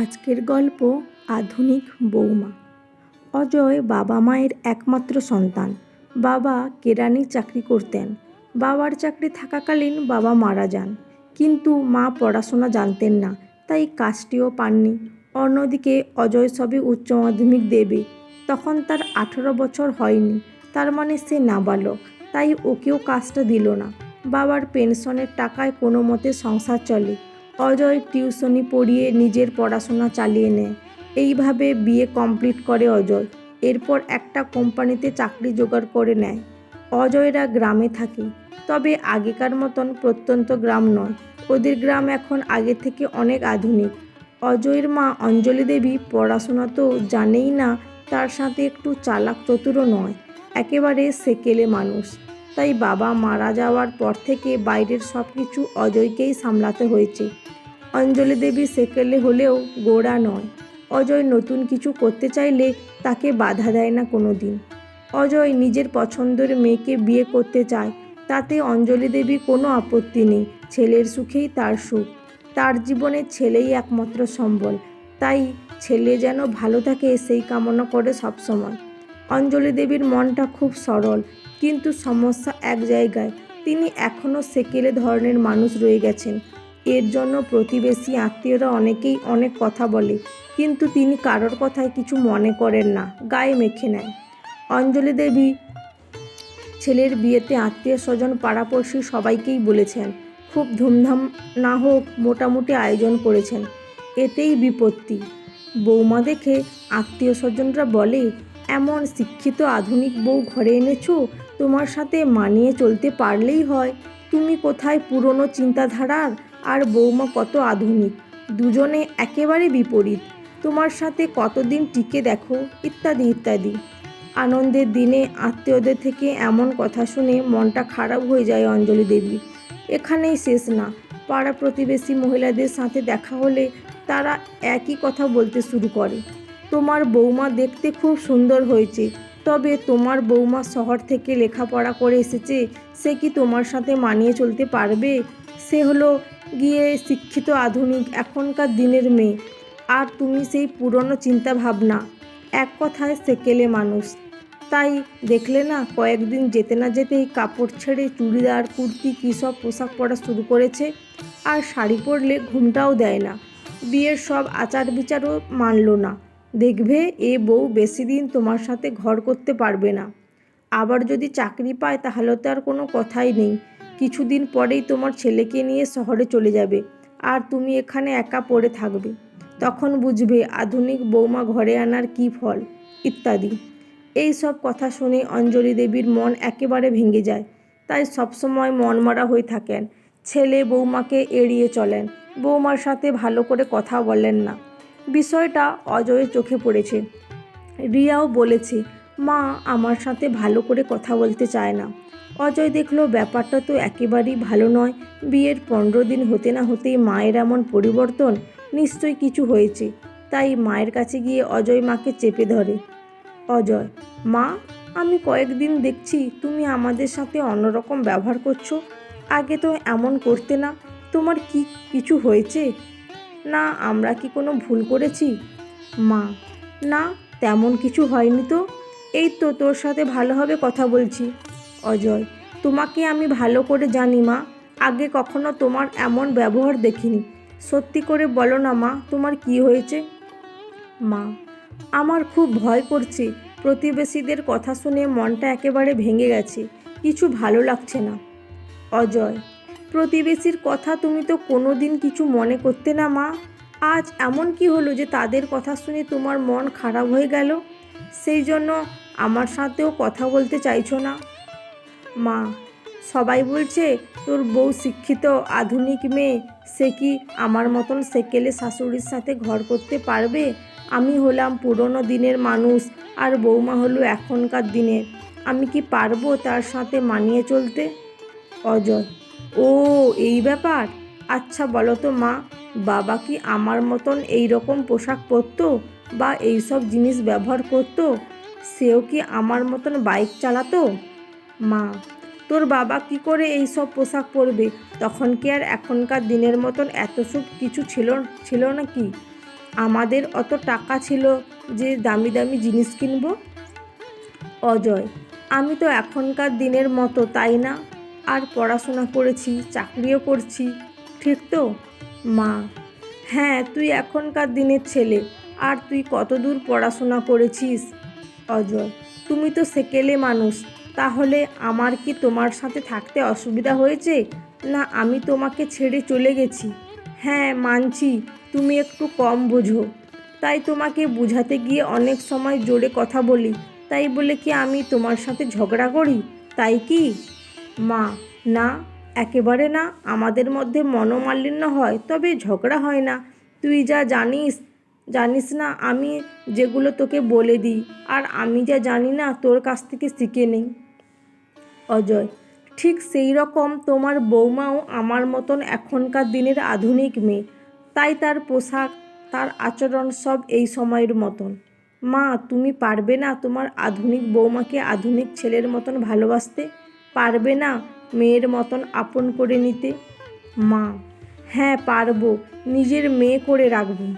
আজকের গল্প আধুনিক বৌমা। অজয় বাবা মায়ের একমাত্র সন্তান। বাবা কেরানি চাকরি করতেন। বাবার চাকরি থাকাকালীন বাবা মারা যান। কিন্তু মা পড়াশোনা জানতেন না, তাই কাজটিও পাননি। অন্যদিকে অজয় সবে উচ্চ মাধ্যমিক দেবে। তখন তার আঠেরো বছর হয়নি। তার মানে সে নাবালক, তাই ওকেও কাজটা দিল না। বাবার পেনশনের টাকায় কোনো মতে সংসার চলে। অজয় টিউশনি পড়িয়ে নিজের পড়াশোনা চালিয়ে নেয়। এইভাবে বিয়ে কমপ্লিট করে অজয়। এরপর একটা কোম্পানিতে চাকরি জোগাড় করে নেয়। অজয়রা গ্রামে থাকে। তবে আগেকার মতন প্রত্যন্ত গ্রাম নয়। ওদের গ্রাম এখন আগে থেকে অনেক আধুনিক। অজয়ের মা অঞ্জলি দেবী পড়াশোনা তো জানেই না, তার সাথে একটু চালাক চতুরও নয়। একেবারে সেকেলে মানুষ। তাই বাবা মারা যাওয়ার পর থেকে বাইরের সব কিছু অজয়কেই সামলাতে হয়েছে। অঞ্জলি দেবী সেকেলে হলেও গোড়া নয়। অজয় নতুন কিছু করতে চাইলে তাকে বাধা দেয় না কোনো দিন অজয় নিজের পছন্দের মেয়েকে বিয়ে করতে চায়, তাতে অঞ্জলি দেবী কোনো আপত্তি নেই, ছেলের সুখেই তার সুখ। তার জীবনে ছেলেই একমাত্র সম্বল, তাই ছেলে যেন ভালো থাকে সেই কামনা করে সবসময়। অঞ্জলি দেবীর মনটা খুব সরল, কিন্তু সমস্যা এক জায়গায়। তিনি এখনও সেকেলে ধরনের মানুষ রয়ে গেছেন। এর জন্য প্রতিবেশী আত্মীয়রা অনেকেই অনেক কথা বলে, কিন্তু তিনি কারোর কথায় কিছু মনে করেন না, গায়ে মেখে নেয় অঞ্জলি দেবী ছেলের বিয়েতে আত্মীয় স্বজন পাড়াপড়শি সবাইকেই বলেছেন, খুব ধুমধাম না হোক মোটামুটি আয়োজন করেছেন, এতেই বিপত্তি। বৌমা দেখে আত্মীয় স্বজনরা বলে, এমন শিক্ষিত আধুনিক বউ ঘরে এনেছো, তোমার সাথে মানিয়ে চলতে পারলেই হয়। তুমি কোথায় পুরনো চিন্তাধারার আর বৌমা কত আধুনিক। দুজনে একেবারে বিপরীত। তোমার সাথে কতদিন টিকে দেখো, ইত্যাদি ইত্যাদি। আনন্দের দিনে আত্মীয়দের থেকে এমন কথা শুনে মনটা খারাপ হয়ে যায় অঞ্জলি দেবীর। এখানেই শেষ না। পাড়া প্রতিবেশী মহিলাদের সাথে দেখা হলে তারা একই কথা বলতে শুরু করে। তোমার বৌমা দেখতে খুব সুন্দর হয়েছে। তবে তোমার বৌমা শহর থেকে লেখাপড়া করে এসেছে, সে কি তোমার সাথে মানিয়ে চলতে পারবে? সে হলো গিয়ে শিক্ষিত আধুনিক এখনকার দিনের মেয়ে। আর তুমি সেই পুরনো চিন্তা ভাবনা এক কথায় সেকেলে মানুষ। তাই দেখলে না, কয়েকদিন যেতে না যেতেই কাপড় ছেড়ে চুড়িদার, কুর্তি, কী সব পোশাক পরা শুরু করেছে। আর শাড়ি পরলে ঘুমটাও দেয় না। বিয়ের সব আচার বিচারও মানল না। দেখবে, এ বউ বেশি দিন তোমার সাথে ঘর করতে পারবে না। আবার যদি চাকরি পায়, তাহলে তো আর কোনো কথাই নেই। কিছুদিন পরেই তোমার ছেলেকে নিয়ে শহরে চলে যাবে আর তুমি এখানে একা পড়ে থাকবে। তখন বুঝবে আধুনিক বৌমা ঘরে আনার কী ফল, ইত্যাদি। এই সব কথা শুনে অঞ্জলি দেবীর মন একেবারে ভেঙে যায়। তাই সবসময় মনমরা হয়ে থাকেন। ছেলে বৌমাকে এড়িয়ে চলেন। বৌমার সাথে ভালো করে কথা বলেন না। বিষয়টা অজয়ের চোখে পড়েছে। রিয়াও বলেছে, মা আমার সাথে ভালো করে কথা বলতে চায় না। অজয় দেখল ব্যাপারটা তো একেবারেই ভালো নয়। বিয়ের পনেরো দিন হতে না হতেই মায়ের এমন পরিবর্তন নিশ্চয়ই কিছু হয়েছে। তাই মায়ের কাছে গিয়ে অজয় মাকে চেপে ধরে। অজয়, মা, আমি কয়েকদিন দেখছি তুমি আমাদের সাথে অন্যরকম ব্যবহার করছ। আগে তো এমন করতে না। তোমার কি কিছু হয়েছে? না, আমরা কি কোনো ভুল করেছি? মা, না, তেমন কিছু হয়নি তো। এই তো তোর সাথে ভালোভাবে কথা বলছি। অজয়, তোমাকে আমি ভালো করে জানি মা। আগে কখনো তোমার এমন ব্যবহার দেখিনি। সত্যি করে বলো না মা, তোমার কি হয়েছে? মা, আমার খুব ভয় করছে। প্রতিবেশীদের কথা শুনে মনটা একেবারে ভেঙে গেছে। কিছু ভালো লাগছে না। অজয়, প্রতিবেশীর কথা তুমি তো কোনো দিন কিছু মনে করতে না মা। আজ এমন কি হলো যে তাদের কথা শুনে তোমার মন খারাপ হয়ে গেল? সেই জন্য আমার সাথেও কথা বলতে চাইছো না। মা, সবাই বলছে তোর বউ শিক্ষিত, আধুনিক মেয়ে, সে কি আমার মতন সেকেলে শাশুড়ির সাথে ঘর করতে পারবে? আমি হলাম পুরনো দিনের মানুষ, আর বৌমা হলো এখনকার দিনের। আমি কি পারব তার সাথে মানিয়ে চলতে? অজয়, ও, এই ব্যাপার? আচ্ছা বলো তো মা, বাবা কি আমার মতন এই রকম পোশাক পরতো বা এই সব জিনিস ব্যবহার করতো? সেও কি আমার মতন বাইক চালাতো? মা, তোর বাবা কি করে এই সব পোশাক পরবে? তখন কি আর এখনকার দিনের মতন এত সব কিছু ছিল ছিল না কি আমাদের অত টাকা ছিল যে দামি দামি জিনিস কিনবো? অজয়, আমি তো এখনকার দিনের মতো, তাই না? আর পড়াশোনা করেছি, চাকরিও করছি, ঠিক তো? মা হ্যাঁ তুই এখনকার দিনের ছেলে, আর তুই কতদূর পড়াশোনা করেছিস? অজয়, তুমি তো সেকেলে মানুষ তাহলে আমার কি তোমার সাথে থাকতে অসুবিধা হয়েছে? না, আমি তোমাকে ছেড়ে চলে গেছি। হ্যাঁ মানছি, তুমি একটু কম বোঝো। তাই তোমাকে বোঝাতে গিয়ে অনেক সময় জোরে কথা বলি। তাই বলে কি আমি তোমার সাথে ঝগড়া করি? তাই কি? মা, না, একেবারে না। আমাদের মধ্যে মনোমালিন্য হয়, তবে ঝগড়া হয় না। তুই যা জানিস জানিস না, আমি যেগুলো তোকে বলে দিই, আর আমি যা জানি না তোর কাছ থেকে শিখে নেই। অজয়। ঠিক সেই রকম তোমার বৌমাও আমার মতন এখনকার দিনের আধুনিক মেয়ে। তাই তার পোশাক, তার আচরণ সব এই সময়ের মতন। মা, তুমি পারবে না তোমার আধুনিক বৌমাকে আধুনিক ছেলের মতন ভালোবাসতে? পারবে না মেয়ের মতন আপন করে নিতে? মা হ্যাঁ পারব, নিজের মেয়ে করে রাখব।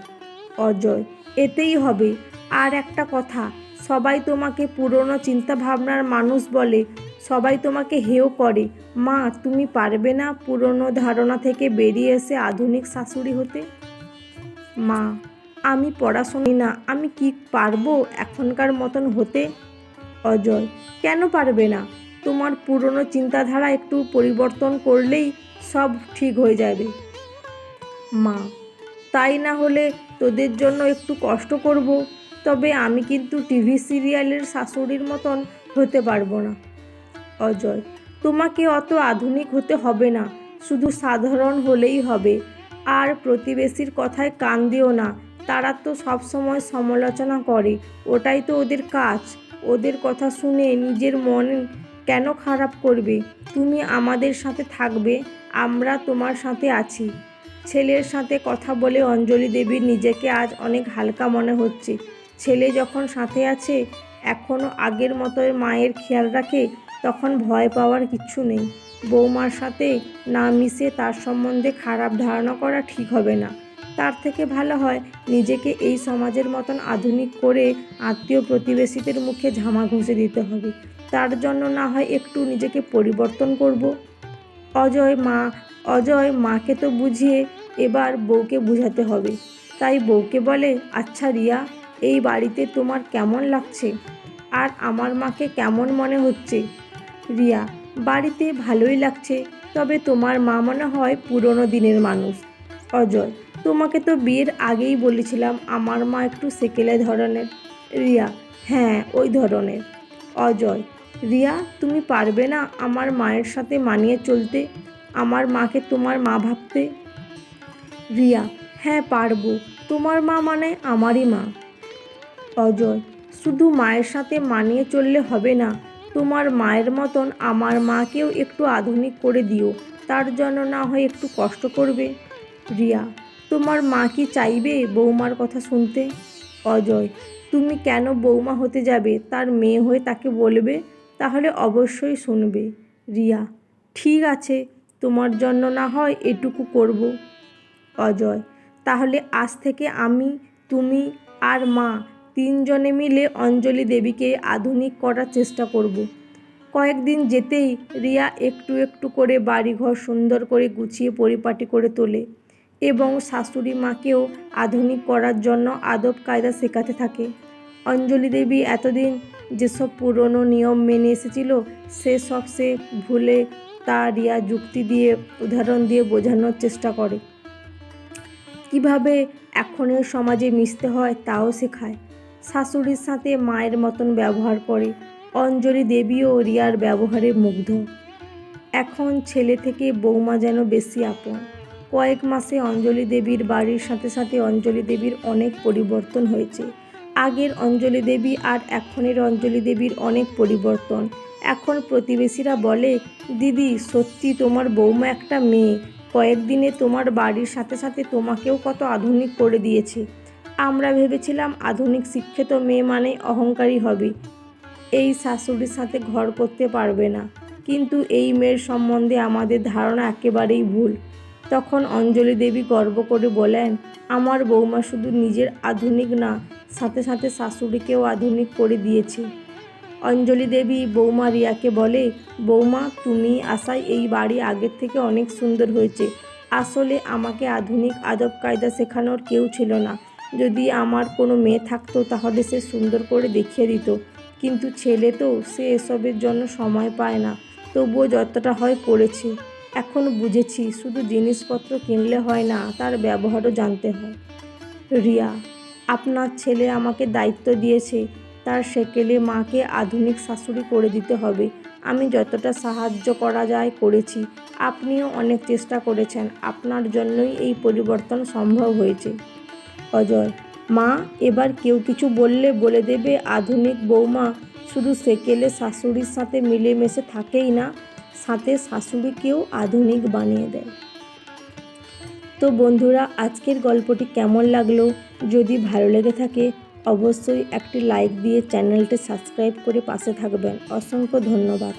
অজয়, এতেই হবে। আর একটা কথা, সবাই তোমাকে পুরনো চিন্তাভাবনার মানুষ বলে সবাই তোমাকে হেয় করে। মা, তুমি পারবে না পুরনো ধারণা থেকে বেরিয়ে এসে আধুনিক শাশুড়ি হতে? মা, আমি পড়াশুনি না, আমি কি পারব এখনকার মতন হতে? অজয়, কেন পারবে না? তোমার পুরনো চিন্তাধারা একটু পরিবর্তন করলেই সব ঠিক হয়ে যাবে। মা, তাই না হলে তোদের জন্য একটু কষ্ট করব, তবে আমি কিন্তু টিভি সিরিয়ালের শাশুড়ির মতন হতে পারব না। অজয়, তোমাকে অত আধুনিক হতে হবে না, শুধু সাধারণ হলেই হবে। আর প্রতিবেশীর কথায় কান দিও না, তারা তো সবসময় সমালোচনা করে, ওটাই তো ওদের কাজ। ওদের কথা শুনে নিজের মন কেন খারাপ করবে? তুমি আমাদের সাথে থাকবে, আমরা তোমার সাথে আছি। ছেলের সাথে কথা বলে অঞ্জলি দেবীর নিজেকে আজ অনেক হালকা মনে হচ্ছে। ছেলে যখন সাথে আছে এখনও আগের মতোই মায়ের খেয়াল রাখে তখন ভয় পাওয়ার কিচ্ছু নেই। বৌমার সাথে না মিশে তার সম্বন্ধে খারাপ ধারণা করা ঠিক হবে না। তার থেকে ভালো হয় নিজেকে এই সমাজের মতন আধুনিক করে আত্মীয় প্রতিবেশীদের মুখে ঝামা ঘষে দিতে হবে। তার জন্য না হয় একটু নিজেকে পরিবর্তন করব। অজয় মা, অজয় মাকে তো বুঝিয়ে এবার বউকে বুঝাতে হবে। তাই বউকে বলে আচ্ছা রিয়া, এই বাড়িতে তোমার কেমন লাগছে? আর আমার মাকে কেমন মনে হচ্ছে? রিয়া, বাড়িতে ভালোই লাগছে, তবে তোমার মা মনে হয় পুরনো দিনের মানুষ। অজয়, তোমাকে তো বিয়ের আগেই বলেছিলাম আমার মা একটু সেকেলে ধরনের। রিয়া হ্যাঁ ওই ধরনের। অজয়, রিয়া, তুমি পারবে না আমার মায়ের সাথে মানিয়ে চলতে, আমার মাকে তোমার মা ভাবতে? রিয়া হ্যাঁ পারব, তোমার মা মানে আমারই মা। অজয়, শুধু মায়ের সাথে মানিয়ে চললে হবে না তোমার মায়ের মতন আমার মাকেও একটু আধুনিক করে দিও, তার জন্য না হয় একটু কষ্ট করবে। রিয়া, তোমার মা কি চাইবে বৌমার কথা শুনতে? অজয়, তুমি কেন বৌমা হতে যাবে? তার মেয়ে হয়ে তাকে বলবে, তাহলে অবশ্যই শুনবে। রিয়া, ঠিক আছে, তোমার জন্য না হয় এটুকু করব। অজয়, তাহলে আজ থেকে আমি, তুমি আর মা তিনজনে মিলে অঞ্জলি দেবীকে আধুনিক করার চেষ্টা করব। কয়েকদিন যেতেই রিয়া একটু একটু করে বাড়িঘর সুন্দর করে গুছিয়ে পরিপাটি করে তোলে এবং শাশুড়ি মাকেও আধুনিক করার জন্য আদব কায়দা শেখাতে থাকে। অঞ্জলি দেবী এতদিন যেসব পুরনো নিয়ম মেনে এসেছিল, সেসব সে ভুলে তা রিয়া যুক্তি দিয়ে, উদাহরণ দিয়ে বোঝানোর চেষ্টা করে। কীভাবে এখনের সমাজে মিশতে হয়, তাও শেখায়। শাশুড়ির সাথে মায়ের মতন ব্যবহার করে। অঞ্জলি দেবীও রিয়ার ব্যবহারে মুগ্ধ। এখন ছেলে থেকে বৌমা যেন বেশি আপন। কয়েক মাসে অঞ্জলি দেবীর বাড়ির সাথে সাথে অঞ্জলি দেবীর অনেক পরিবর্তন হয়েছে। আগের অঞ্জলি দেবী আর এখনের অঞ্জলি দেবীর অনেক পরিবর্তন। এখন প্রতিবেশীরা বলে, দিদি, সত্যি তোমার বৌমা একটা মেয়ে। কয়েকদিনে তোমার বাড়ির সাথে সাথে তোমাকেও কত আধুনিক করে দিয়েছে। আমরা ভেবেছিলাম আধুনিক শিক্ষিত মেয়ে মানে অহংকারী হবে। এই শাশুড়ির সাথে ঘর করতে পারবে না। কিন্তু এই মেয়ের সম্বন্ধে আমাদের ধারণা একেবারেই ভুল। তখন অঞ্জলি দেবী গর্ব করে বলেন, আমার বৌমা শুধু নিজের আধুনিক না, সাথে সাথে শাশুড়িকেও আধুনিক করে দিয়েছে। অঞ্জলি দেবী বৌমা রিয়াকে বলে, বৌমা, তুমি আসায় এই বাড়ি আগের থেকে অনেক সুন্দর হয়েছে। আসলে আমাকে আধুনিক আদব কায়দা শেখানোর কেউ ছিল না। যদি আমার কোনো মেয়ে থাকতো তাহলে সে সুন্দর করে দেখিয়ে দিত। কিন্তু ছেলে তো, সে এসবের জন্য সময় পায় না। তবুও যতটা হয় করেছি। এখন বুঝেছি, শুধু জিনিসপত্র কিনলে হয় না, তার ব্যবহারও জানতে হয়। রিয়া, আপনার ছেলে আমাকে দায়িত্ব দিয়েছে। তার সেকেলে মাকে আধুনিক শাশুড়ি করে দিতে হবে। আমি যতটা সাহায্য করা যায় করেছি। আপনিও অনেক চেষ্টা করেছেন। আপনার জন্যই এই পরিবর্তন সম্ভব হয়েছে। অজয়। মা, এবার কেউ কিছু বললে বলে দেবে, আধুনিক বৌমা। শুধু সেকেলে শাশুড়ির সাথে মিলেমিশে থাকেই না, সাথে শাশুড়িকেও আধুনিক বানিয়ে দেয়। তো বন্ধুরা, আজকের গল্পটি কেমন লাগল? যদি ভালো লেগে থাকে, অবশ্যই একটি লাইক দিয়ে চ্যানেলটি সাবস্ক্রাইব করে পাশে থাকবেন। অসংখ্য ধন্যবাদ।